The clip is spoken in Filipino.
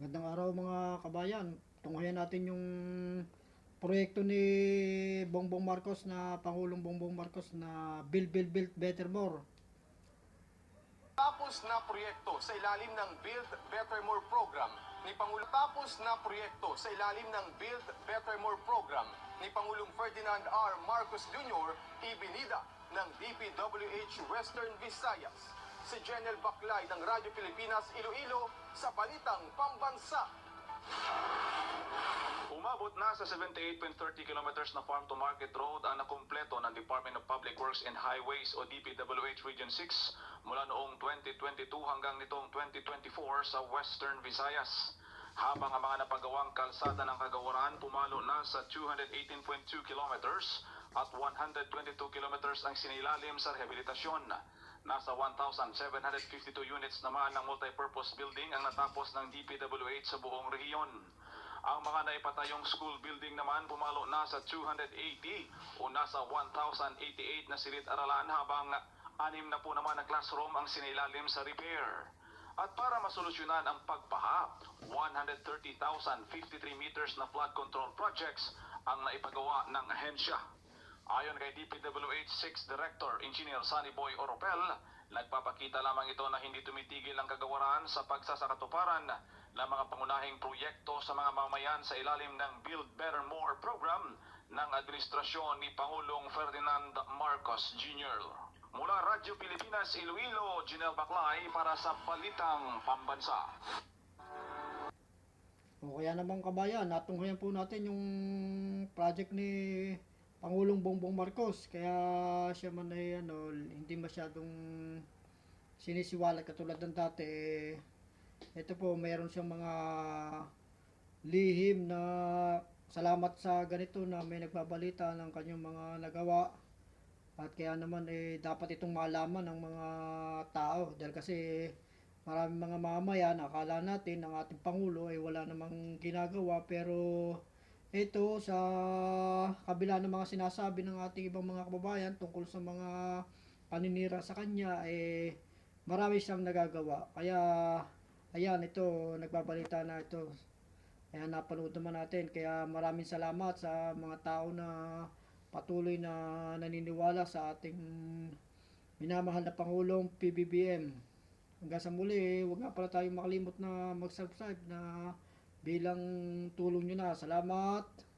Magandang araw mga kabayan. Tunghayan natin yung proyekto ni Bongbong Marcos na Pangulong Bongbong Marcos na Build, Build, Build Better More. Tapos na proyekto sa ilalim ng Build Better More program ni Pangulo tapos na proyekto sa ilalim ng Build Better More program ni Pangulong Ferdinand R. Marcos Jr. ibinida ng DPWH Western Visayas. Si Jenel Baklay ng Radyo Pilipinas Iloilo sa Balitang Pambansa. Umabot na sa 78.30 kilometers na farm to market road ang nakumpleto ng Department of Public Works and Highways o DPWH Region 6 mula noong 2022 hanggang nitong 2024 sa Western Visayas. Habang ang mga napagawang kalsada ng kagawaran pumalo na sa 218.2 kilometers at 122 kilometers ang sinilalim sa rehabilitasyon. Nasa 1,752 units naman ng multipurpose building ang natapos ng DPWH sa buong rehiyon. Ang mga naipatayong school building naman pumalo na sa 280 o nasa 1,088 na silid-aralan habang anim na po naman na classroom ang sinilalim sa repair. At para masolusyonan ang pagbaha, 130,053 meters na flood control projects ang naipagawa ng ahensya. Ayon kay DPWH 6 Director Engineer Sunny Boy Oropel, nagpapakita lamang ito na hindi tumitigil ang kagawaran sa pagsasakatuparan ng mga pangunahing proyekto sa mga mamayan sa ilalim ng Build Better More program ng administrasyon ni Pangulong Ferdinand Marcos Jr. Mula Radyo Pilipinas, Iloilo, Janelle Baclay para sa Balitang Pambansa. O kaya naman kabayan, natunghayan po natin yung project ni Pangulong Bongbong Marcos. Kaya siya man ay ano, hindi masyadong sinisiwalat katulad ng dati. Eh, ito po, mayroon siyang mga lihim na salamat sa ganito na may nagbabalita ng kanyang mga nagawa. At kaya naman eh dapat itong malaman ng mga tao dahil kasi maraming mga mamayan akala natin ang ating pangulo ay wala namang ginagawa pero ito sa kabila ng mga sinasabi ng ating ibang mga kababayan tungkol sa mga paninira sa kanya eh marami siyang nagagawa. Kaya ayan ito nagbabalita na ito. Kaya napanood naman natin. Kaya maraming salamat sa mga tao na patuloy na naniniwala sa ating minamahal na Pangulong PBBM. Hanggang sa muli, huwag nga pala tayong makalimot na mag-subscribe na bilang tulong nyo na. Salamat!